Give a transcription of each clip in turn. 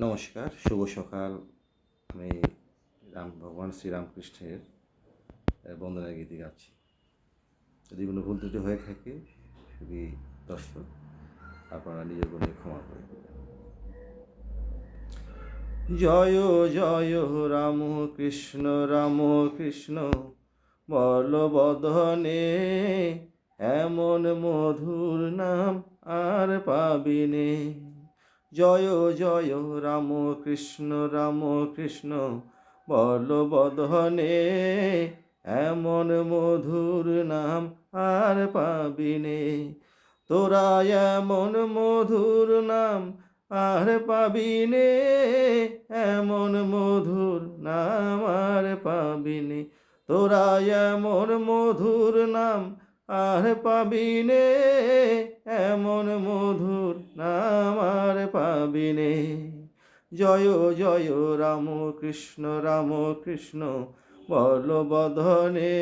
নমস্কার, শুভ সকাল। আমি রাম ভগবান শ্রীরামকৃষ্ণের বন্দনা গীতি গাচ্ছি। যদি কোনো ভুল ত্রুটি হয়ে থাকে, খুবই দর্শক, আপনারা নিজের গুণে ক্ষমা করে জয় জয় রাম কৃষ্ণ রাম কৃষ্ণ বলবধনে এমন মধুর নাম আর পাবিনে। জয় জয়, রাম কৃষ্ণ রাম কৃষ্ণ বলবদনে এমন মধুর নাম আর পাবিনে তোরা এমন মধুর নাম আর পাবিনে এমন মধুর নাম আর পাবিনে তোরা এমন মধুর নাম আর পাবিনে এমন মধুর নাম আর পাবিনে জয় জয়, রাম কৃষ্ণ রাম কৃষ্ণ বলবধনে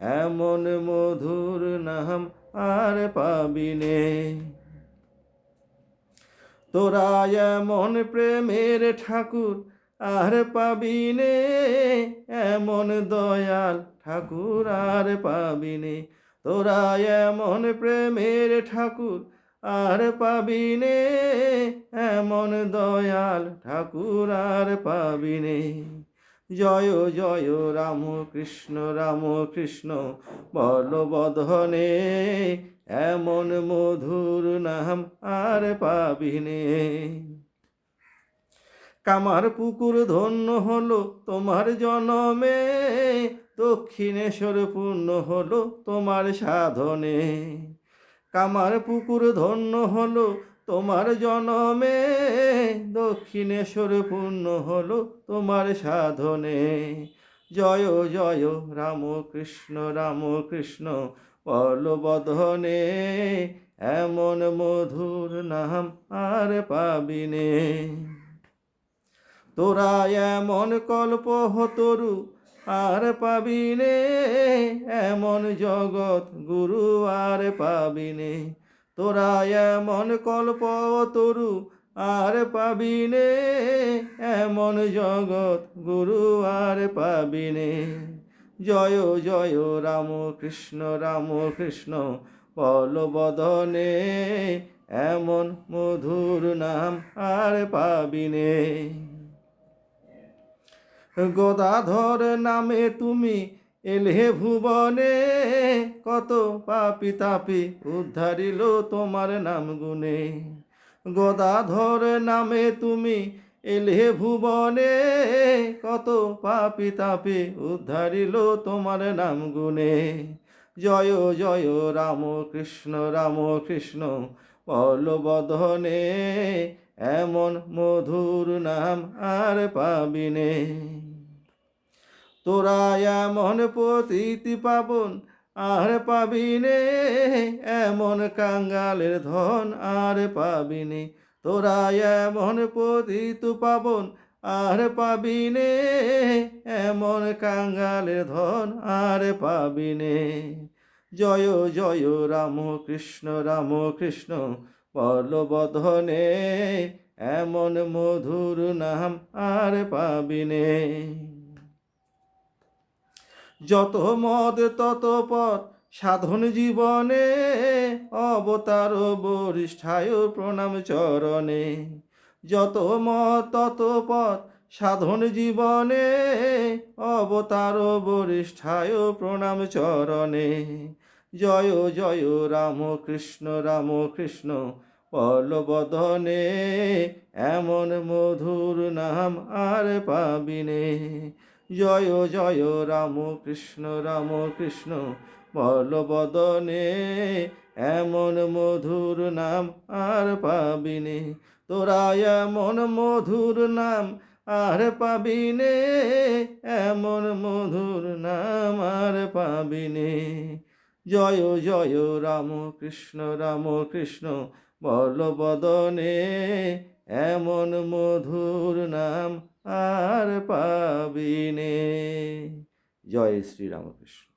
এমন মধুর নাম আর পাবিনে তোরা এমন প্রেমের ঠাকুর আর পাবিনে এমন দয়াল ঠাকুর আর পাবিনে তোরা এমন প্রেমের ঠাকুর আর পাবিনে এমন দয়াল ঠাকুর আর পাবিনে জয় জয়, রাম কৃষ্ণ রাম কৃষ্ণ বলবধনে এমন মধুর নাম আর পাবিনে কামার পুকুর ধন্য হলো তোমার জনমে দক্ষিণেশ্বর পূর্ণ হলো তোমার সাধনে। কামার পুকুর ধন্য হলো তোমার জনমে। দক্ষিণেশ্বর পূর্ণ হলো তোমার সাধনে। জয় জয়, রাম কৃষ্ণ রাম কৃষ্ণ বলবধনে এমন মধুর নাম আর পাবিনে। তোরা এমন কল্প হতরু আর পাবিনে, এমন জগৎ গুরু আর পাবিনে। তোরা এমন কল্প তরু আর পাবিনে, এমন জগৎ গুরু আর পাবিনে। জয় জয়, রাম কৃষ্ণ রাম কৃষ্ণ বলবদনে এমন মধুর নাম আর পাবিনে। গদাধর নামে তুমি এলে ভুবনে, কত পাপি তাপি উদ্ধারিল তোমার নাম গুণে। গদাধর নামে তুমি এলে ভুবনে, কত পাপি তাপি উদ্ধারিল তোমার নাম গুণে। জয় জয়, রাম কৃষ্ণ রাম কৃষ্ণ বলবদনে এমন মধুর নাম আর পাবিনে তোরা এমন পতিতি পাবন আর পাবিনে এমন কাঙ্গালের ধন আর পাবিনে তোরা এমন পতিত পাবন আর পাবিনে এমন কাঙ্গালের ধন আর পাবিনে জয় জয় রাম কৃষ্ণ রাম কৃষ্ণ বলবধনে এমন মধুর নাম আর পাবিনে। যত মদ, তত পথ সাধন জীবনে, অবতার বরিষ্ঠায় প্রণাম চরণে। যত মত তত পথ সাধন জীবনে অবতার বরিষ্ঠায় প্রণাম চরণে। জয় জয়, রাম কৃষ্ণ রাম কৃষ্ণ বলবদনে এমন মধুর নাম আর পাবিনে। জয় জয়, রাম কৃষ্ণ রাম কৃষ্ণ বলবদনে এমন মধুর নাম আর পাবিনে। তোরা এমন মধুর নাম আর পাবিনে এমন মধুর নাম আর পাবিনে জয় জয়, রাম কৃষ্ণ রাম কৃষ্ণ বলবদনে এমন মধুর নাম আর পাবিনে জয় শ্রী রামকৃষ্ণ।